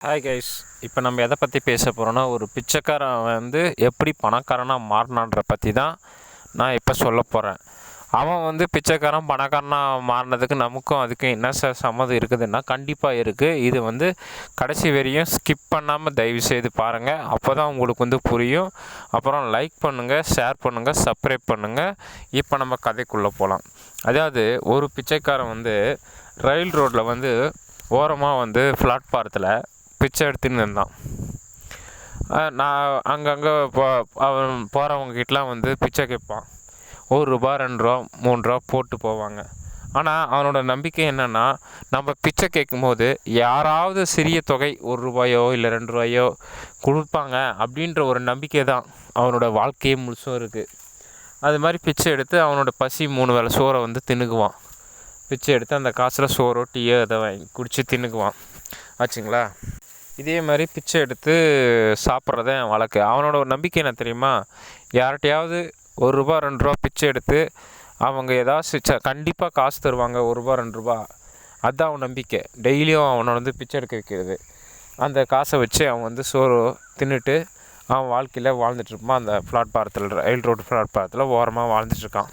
Hi guys இப்போ நம்ம எதை பற்றி பேச போகிறோன்னா ஒரு பிச்சைக்காரன் வந்து எப்படி பணக்காரனாக மாறினான்ற பற்றி தான் நான் இப்போ சொல்ல போகிறேன் அவன் வந்து பிச்சைக்காரன் பணக்காரனாக மாறினதுக்கு நமக்கும் அதுக்கும் என்ன ச சம்மதம் இருக்குதுன்னா கண்டிப்பாக இருக்குது இது வந்து கடைசி வரையும் ஸ்கிப் பண்ணாமல் தயவு செய்து பாருங்கள் அப்போ தான் உங்களுக்கு வந்து புரியும். அப்புறம் லைக் பண்ணுங்கள் ஷேர் பண்ணுங்கள் சப்ஸ்கிரைப் பண்ணுங்கள் இப்போ நம்ம கதைக்குள்ளே போகலாம் அதாவது ஒரு பிச்சைக்காரன் வந்து ரயில் ரோட்டில் வந்து ஓரமாக வந்து பிளாட்பாரத்தில் பிச்சை எடுத்துன்னு இருந்தான். நான் அங்கங்கே போ அவன் போகிறவங்ககிட்டலாம் வந்து பிச்சை கேட்பான். ஒரு ரூபா ரெண்டு ரூபா மூணு ரூபா போட்டு போவாங்க. ஆனால் அவனோட நம்பிக்கை என்னென்னா நம்ம பிச்சை கேட்கும்போது யாராவது சிறிய தொகை ஒரு ரூபாயோ இல்லை ரெண்டு ரூபாயோ கொடுப்பாங்க அப்படின்ற ஒரு நம்பிக்கை தான் அவனோட வாழ்க்கையே முழுசும் இருக்குது அது மாதிரி பிச்சை எடுத்து அவனோட பசி மூணு வேளை சோறை வந்து தின்னுக்குவான். பிச்சை எடுத்து அந்த காசில் சோறோ டீயோ அதை வாங்கி குடித்து தின்னுக்குவான். ஆச்சுங்களா? இதே மாதிரி பிச்சை எடுத்து சாப்பிட்றத என் வழக்கு. அவனோட ஒரு நம்பிக்கை என்ன தெரியுமா? யார்கிட்டையாவது ஒரு ரூபா ரெண்டு ரூபா பிச்சை எடுத்து அவங்க ஏதாச்சும் கண்டிப்பாக காசு தருவாங்க. ஒரு ரூபா ரெண்டு ரூபா. அதுதான் அவன் நம்பிக்கை. டெய்லியும் அவனை வந்து பிச்சை எடுக்க வைக்கிறது. அந்த காசை வச்சு அவன் வந்து சோறு தின்னுட்டு அவன் வாழ்க்கையில் வாழ்ந்துட்டுருப்பான் அந்த பிளாட்பாரத்தில் ரயில் ரோடு பிளாட்பாரத்தில் ஓரமாக வாழ்ந்துட்டுருக்கான்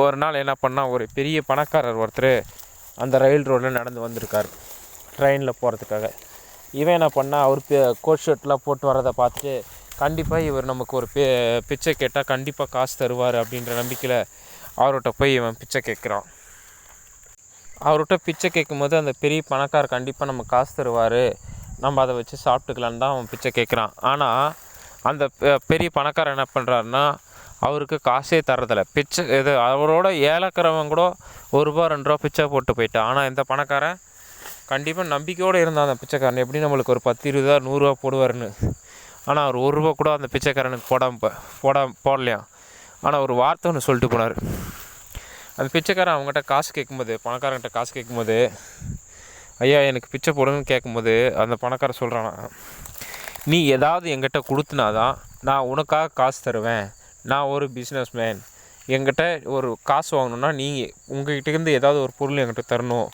ஒரு நாள் என்ன பண்ணால் ஒரு பெரிய பணக்காரர் ஒருத்தர் அந்த ரயில் ரோடில் நடந்து வந்திருக்கார். ட்ரெயினில் போகிறதுக்காக இவன் என்ன பண்ணால் அவர் கோட் ஷர்ட்லாம் போட்டு வரதை பார்த்துட்டு கண்டிப்பாக இவர் நமக்கு ஒரு பே பிச்சை கேட்டால் கண்டிப்பாக காசு தருவார் அப்படின்ற நம்பிக்கையில் அவர்கிட்ட போய் இவன் பிச்சை கேட்குறான். அவர்கிட்ட பிச்சை கேட்கும்போது அந்த பெரிய பணக்கார் கண்டிப்பாக நம்ம காசு தருவார். நம்ம அதை வச்சு சாப்பிட்டுக்கலான்னு தான் அவன் பிச்சை கேட்குறான். ஆனால் அந்த பெ- பெரிய பணக்காரர் என்ன பண்ணுறாருன்னா அவருக்கு காசே தரதில்ல பிச்சை இது அவரோட ஏழக்கிறவன் கூட ஒரு ரூபா ரெண்டு ரூபா பிச்சை போட்டு போயிட்டான். ஆனால் இந்த பணக்காரன் கண்டிப்பாக நம்பிக்கையோடு இருந்தான் அந்த பிச்சைக்காரன். எப்படி நம்மளுக்கு ஒரு பத்து இருபதா நூறுரூவா போடுவாருன்னு. ஆனால் அவர் ஒரு ரூபா கூட அந்த பிச்சைக்காரனுக்கு போடாமல் போ போடாம போடலையாம் ஆனால் ஒரு வார்த்தை ஒன்று சொல்லிட்டு போனார். அந்த பிச்சைக்காரன் அவங்ககிட்ட காசு கேட்கும்போது பணக்காரங்கிட்ட காசு கேட்கும்போது ஐயா எனக்கு பிச்சை போடுங்கன்னு கேட்கும்போது அந்த பணக்காரன் சொல்கிறானா நீ ஏதாவது எங்கிட்ட கொடுத்தனாதான் நான் உனக்காக காசு தருவேன். நான் ஒரு பிஸ்னஸ் மேன் என்கிட்ட ஒரு காசு வாங்கணுன்னா நீங்கள் உங்ககிட்டேருந்து ஏதாவது ஒரு பொருள் என்கிட்ட தரணும்.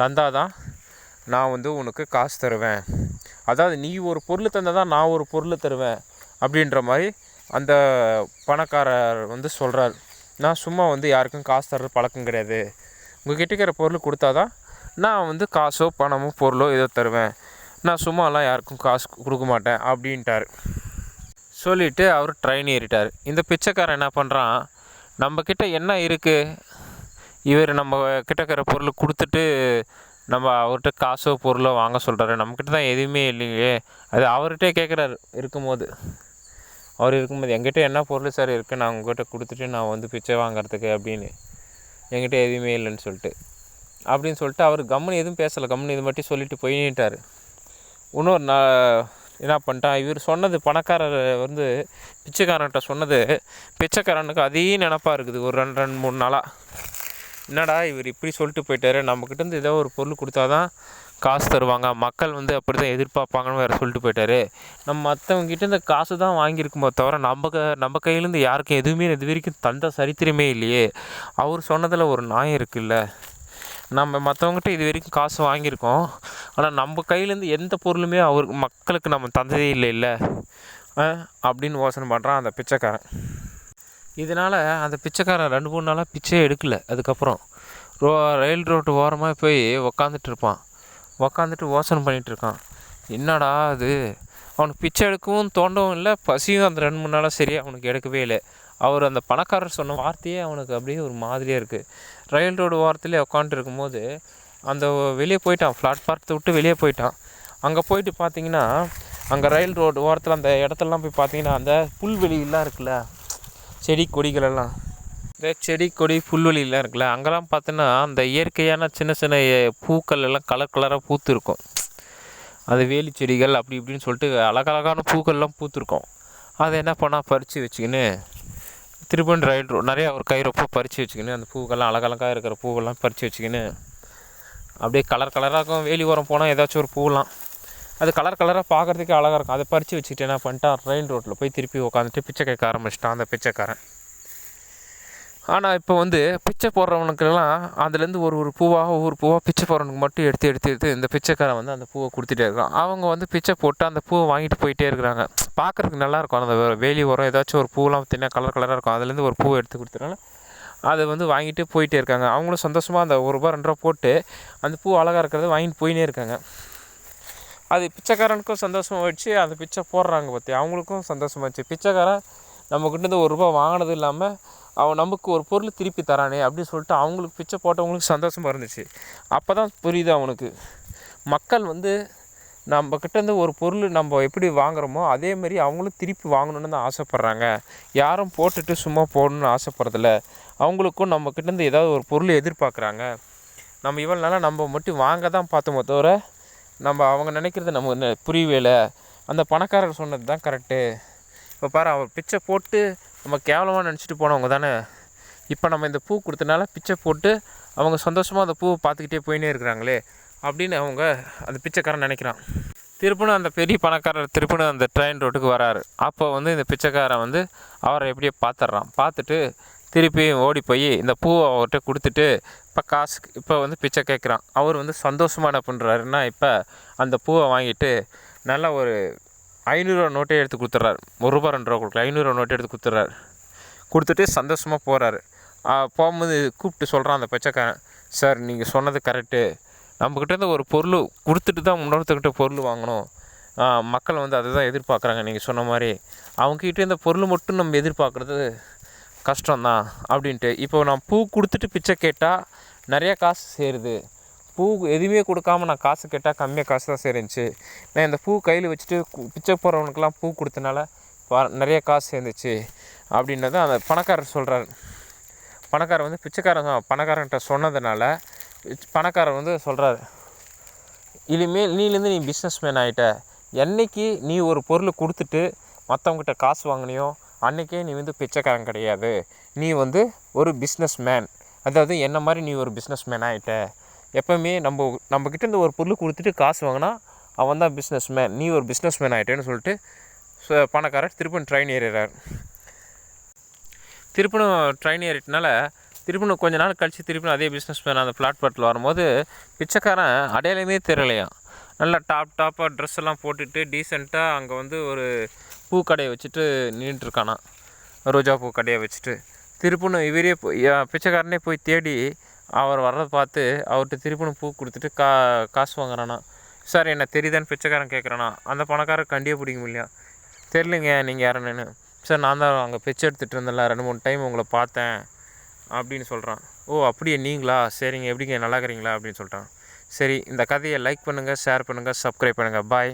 தந்தாதான் நான் வந்து உனக்கு காசு தருவேன். அதாவது நீ ஒரு பொருள் தந்தால் தான் நான் ஒரு பொருள் தருவேன் அப்படின்ற மாதிரி அந்த பணக்காரர் வந்து சொல்கிறார் நான் சும்மா வந்து யாருக்கும் காசு தர்ற பழக்கம் கிடையாது. உங்ககிட்ட இருக்கிற பொருள் கொடுத்தா தான் நான் வந்து காசோ பணமோ பொருளோ ஏதோ தருவேன். நான் சும்மாலாம் யாருக்கும் காசு கொடுக்க மாட்டேன் அப்படின்ட்டார். சொல்லிவிட்டு அவர் ட்ரெயின் ஏறிட்டார். இந்த பிச்சைக்காரன் என்ன பண்ணுறான் நம்மக்கிட்ட என்ன இருக்குது இவர் நம்ம கிட்ட இருக்கிற பொருள் கொடுத்துட்டு நம்ம அவர்கிட்ட காசோ பொருளோ வாங்க சொல்கிறாரு நம்மக்கிட்ட தான் எதுவுமே இல்லையே. அது அவர்கிட்டே கேட்குறாரு இருக்கும்போது. அவர் இருக்கும்போது எங்கிட்ட என்ன பொருள் சார் இருக்குது நான் உங்ககிட்ட கொடுத்துட்டு நான் வந்து பிச்சை வாங்குறதுக்கு அப்படின்னு. எங்கிட்ட எதுவுமே இல்லைன்னு சொல்லிட்டு. அப்படின்னு சொல்லிட்டு அவர் கம்முன்னு எதுவும் பேசலை. கம்முன்னு இது மட்டும் சொல்லிட்டு போயிட்டார். இன்னொரு நான் என்ன பண்ணிட்டான்? இவர் சொன்னது பணக்காரர் வந்து பிச்சைக்காரன்கிட்ட சொன்னது பிச்சைக்காரனுக்கு அதே நினப்பாக இருக்குது. ஒரு ரெண்டு ரெண்டு மூணு நாளாக என்னடா இவர் இப்படி சொல்லிட்டு போயிட்டாரு? நம்மக்கிட்டேருந்து ஏதோ ஒரு பொருள் கொடுத்தா தான் காசு தருவாங்க. மக்கள் வந்து அப்படி தான் எதிர்பார்ப்பாங்கன்னு வேறு சொல்லிட்டு போயிட்டாரு. நம்ம மற்றவங்ககிட்ட இந்த காசு தான் வாங்கியிருக்குமோ தவிர நம்ம க நம்ம கையிலேருந்து யாருக்கும் எதுவுமே இது வரைக்கும் தந்த சரித்திரமே இல்லையே. அவர் சொன்னதில் ஒரு நியாயம் இருக்குல்ல. நம்ம மற்றவங்ககிட்ட இது வரைக்கும் காசு வாங்கியிருக்கோம். ஆனால் நம்ம கையிலேருந்து எந்த பொருளுமே அவர் மக்களுக்கு நம்ம தந்ததே இல்லை இல்லை அப்படின்னு யோசனை பண்ணுறான் அந்த பிச்சைக்காரன். இதனால் அந்த பிச்சைக்காரன் ரெண்டு மூணு நாளாக பிச்சையே எடுக்கல. அதுக்கப்புறம் ரோ ரயில் ரோட்டு ஓரமாக போய் உக்காந்துட்டு இருப்பான். உக்காந்துட்டு யோசனை பண்ணிகிட்டு இருக்கான். என்னடா அது? அவனுக்கு பிச்சை எடுக்கவும் தோண்டவும் இல்லை பசியும் அந்த ரெண்டு மூணு நாளாக சரியாக அவனுக்கு எடுக்கவே இல்லை. அவர் அந்த பணக்காரர் சொன்ன வார்த்தையே அவனுக்கு அப்படியே ஒரு மாதிரியாக இருக்குது ரயில் ரோடு ஓரத்துலேயே உட்காந்துட்டு இருக்கும்போது அந்த வெளியே போயிட்டான். பிளாட்பாரத்தை விட்டு வெளியே போயிட்டான். அங்கே போயிட்டு பார்த்தீங்கன்னா அங்கே ரயில் ரோடு ஓரத்தில் அந்த இடத்துலலாம் போய் பார்த்தீங்கன்னா அந்த புல்வெளியெல்லாம் இருக்குல்ல செடி கொடிகளெல்லாம். இந்த செடி கொடி புல்வெளியெல்லாம் இருக்குல்ல அங்கெல்லாம் பார்த்தோன்னா அந்த இயற்கையான சின்ன சின்ன பூக்கள் எல்லாம் கலர் கலராக பூத்து இருக்கும் அது வேலி செடிகள் அப்படி இப்படின்னு சொல்லிட்டு அழகழகான பூக்கள்லாம் பூத்துருக்கோம். அதை என்ன பண்ணால் பறித்து வச்சுக்கின்னு திருப்பன் ரைடு நிறையா ஒரு கயிறப்போ பறித்து வச்சுக்கின்னு அந்த பூக்கள்லாம் அழகழகாக இருக்கிற பூவெல்லாம் பறித்து வச்சுக்கின்னு அப்படியே கலர் கலராக இருக்கும். வேலி ஓரம் போனால் ஏதாச்சும் ஒரு பூவெலாம் அது கலர் கலராக பார்க்குறதுக்கே அழகாக இருக்கும். அதை பறித்து வச்சுக்கிட்டு என்ன பண்ணிட்டான் ரயில் ரோட்டில் போய் திருப்பி உட்காந்துட்டு பிச்சை கேட்க ஆரம்பிச்சிட்டான் அந்த பிச்சைக்காரன். ஆனால் இப்போ வந்து பிச்சை போடுறவனுக்கெல்லாம் அதுலேருந்து ஒரு ஒரு பூவாக ஒவ்வொரு பூவாக பிச்சை போடுறவனுக்கு மட்டும் எடுத்து எடுத்து எடுத்து இந்த பிச்சைக்காரன் வந்து அந்த பூவை கொடுத்துட்டே இருக்கான். அவங்க வந்து பிச்சை போட்டு அந்த பூவை வாங்கிட்டு போயிட்டே இருக்கிறாங்க. பார்க்குறதுக்கு நல்லாயிருக்கும் அந்த வேலி உரம் ஏதாச்சும் ஒரு பூவெலாம் தின்னா கலர் கலராக இருக்கும். அதுலேருந்து ஒரு பூவை எடுத்து கொடுத்தனால அதை வந்து வாங்கிட்டு போயிட்டே இருக்காங்க. அவங்களும் சந்தோஷமாக அந்த ஒரு ரூபா ரெண்டு ரூபா போட்டு அந்த பூ அழகாக இருக்கிறத வாங்கிட்டு போயினே இருக்காங்க. அது பிச்சைக்காரனுக்கும் சந்தோஷமாகிடுச்சு அந்த பிச்சை போடுறாங்க பற்றி அவங்களுக்கும் சந்தோஷமாச்சு பிச்சைக்காரன் நம்மக்கிட்டேருந்து ஒரு ரூபா வாங்கினது இல்லாமல் அவன் நமக்கு ஒரு பொருள் திருப்பி தரானே அப்படின்னு சொல்லிட்டு அவங்களுக்கு பிச்சை போட்டவங்களுக்கு சந்தோஷமாக இருந்துச்சு. அப்போ தான் புரியுது அவனுக்கு. மக்கள் வந்து நம்ம கிட்டேருந்து ஒரு பொருள் நம்ம எப்படி வாங்குறோமோ அதே மாதிரி அவங்களும் திருப்பி வாங்கணுன்னு தான் ஆசைப்பட்றாங்க. யாரும் போட்டுட்டு சும்மா போடணும்னு ஆசைப்பட்றதில்ல. அவங்களுக்கும் நம்ம கிட்டேருந்து ஏதாவது ஒரு பொருள் எதிர்பார்க்குறாங்க. நம்ம இவ்வளோ நாளாக நம்ம மட்டும் வாங்க தான் பார்த்தோமோ தவிர நம்ம அவங்க நினைக்கிறது நம்ம புரியவேலை புரியவே இல்லை அந்த பணக்காரர் சொன்னது தான் கரெக்டு இப்போ பாரு அவர் பிச்சை போட்டு நம்ம கேவலமாக நினச்சிட்டு போனவங்க தானே. இப்போ நம்ம இந்த பூ கொடுத்தனால பிச்சை போட்டு அவங்க சந்தோஷமாக அந்த பூவை பார்த்துக்கிட்டே போயினே இருக்கிறாங்களே அப்படின்னு அவங்க அந்த பிச்சைக்காரன் நினைக்கிறான். திருப்பினும் அந்த பெரிய பணக்காரர் திருப்பினும் அந்த ட்ரெயின் ரோட்டுக்கு வராரு. அப்போ வந்து இந்த பிச்சைக்காரன் வந்து அவரை எப்படியோ பார்த்துட்றான். பார்த்துட்டு திருப்பி ஓடி போய் இந்த பூவை அவர்கிட்ட கொடுத்துட்டு இப்போ காசு இப்போ வந்து பிச்சை கேட்குறான் அவர் வந்து சந்தோஷமாக என்ன பண்ணுறாருன்னா இப்போ அந்த பூவை வாங்கிட்டு நல்ல ஒரு ஐநூறுரூவா நோட்டே எடுத்து கொடுத்துட்றாரு. ஒரு ரூபா ரெண்டு ரூபா கொடுக்கல ஐநூறுரூவா நோட்டே எடுத்து கொடுத்துட்றாரு. கொடுத்துட்டு சந்தோஷமாக போகிறாரு போகும்போது கூப்பிட்டு சொல்கிறான் அந்த பிச்சைக்காரன் சார் நீங்கள் சொன்னது கரெக்டு நம்மக்கிட்ட இருந்து ஒரு பொருள் கொடுத்துட்டு தான் இன்னொருத்தர்கிட்ட பொருள் வாங்கணும். மக்கள் வந்து அதை தான் எதிர்பார்க்குறாங்க நீங்கள் சொன்ன மாதிரி. அவங்ககிட்ட இந்த பொருள் மட்டும் நம்ம எதிர்பார்க்குறது கஷ்டம்தான் அப்படின்ட்டு. இப்போ நான் பூ கொடுத்துட்டு பிச்சை கேட்டால் நிறைய காசு சேருது. பூ எதுவுமே கொடுக்காம நான் காசு கேட்டால் கம்மியாக காசு தான் சேருந்துச்சு. நான் இந்த பூ கையில் வச்சுட்டு பிச்சை போகிறவனுக்கெல்லாம் பூ கொடுத்தனால ப- நிறைய காசு சேர்ந்துச்சு. அப்படின்னது அந்த பணக்காரர் சொல்கிறார் பணக்காரர் வந்து பிச்சைக்காரன் தான். பணக்காரன்கிட்ட சொன்னதுனால பணக்காரர் வந்து சொல்கிறாரு இனிமேல் நீலேருந்து நீ பிஸ்னஸ் மேன் ஆகிட்ட என்னைக்கு நீ ஒரு பொருள் கொடுத்துட்டு மற்றவங்ககிட்ட காசு வாங்கினியோ அன்றைக்கே நீ வந்து பிச்சைக்காரன் கிடையாது. நீ வந்து ஒரு பிஸ்னஸ் மேன் அதாவது என்ன மாதிரி நீ ஒரு பிஸ்னஸ் மேன் ஆகிட்ட எப்போவுமே நம்ம நம்மக்கிட்ட இந்த ஒரு பொருள் கொடுத்துட்டு காசு வாங்கினா அவன் தான் பிஸ்னஸ் மேன் நீ ஒரு பிஸ்னஸ் மேன் ஆகிட்டேன்னு சொல்லிட்டு ஸோ பணக்காரர் திருப்பி ட்ரெயின் ஏறிறார் திருப்பினும் ட்ரெயின் ஏறிட்டனால திருப்பினும் கொஞ்ச நாள் கழித்து திருப்பினும் அதே பிஸ்னஸ் மேன் அந்த பிளாட்பாட்டில் வரும்போது பிச்சைக்காரன் அடையாளமே தெரியலையாம். நல்லா டாப் டாப்பாக ட்ரெஸ் எல்லாம் போட்டுட்டு டீசெண்டாக அங்கே வந்து ஒரு பூக்கடையை வச்சுட்டு நின்றுட்டுருக்கானா ரோஜா பூ கடையை வச்சுட்டு. திருப்பினும் இவரே போய் பிச்சைக்காரனே போய் தேடி அவர் வர்றதை பார்த்து அவர்கிட்ட திருப்பினும் பூ கொடுத்துட்டு கா காசு வாங்குறானா. சார் என்ன தெரியுதான்னு பிச்சைக்காரன் கேட்குறானா. அந்த பணக்காரர் கண்டியே பிடிக்க முடியல தெரிலிங்க நீங்கள் யாருன்னு சார் நான் தான் அங்கே பிச்சை எடுத்துகிட்டு இருந்தேன்ல. ரெண்டு மூணு டைம் உங்களை பார்த்தேன். அப்படின்னு சொல்கிறான் ஓ அப்படியே நீங்களா? சரிங்க. எப்படிங்க? நல்லா இருக்கிறீங்களா? அப்படின்னு சொல்லிட்டான் சரி இந்த கதையை லைக் பண்ணுங்கள் ஷேர் பண்ணுங்கள் சப்ஸ்கிரைப் பண்ணுங்கள் பாய்.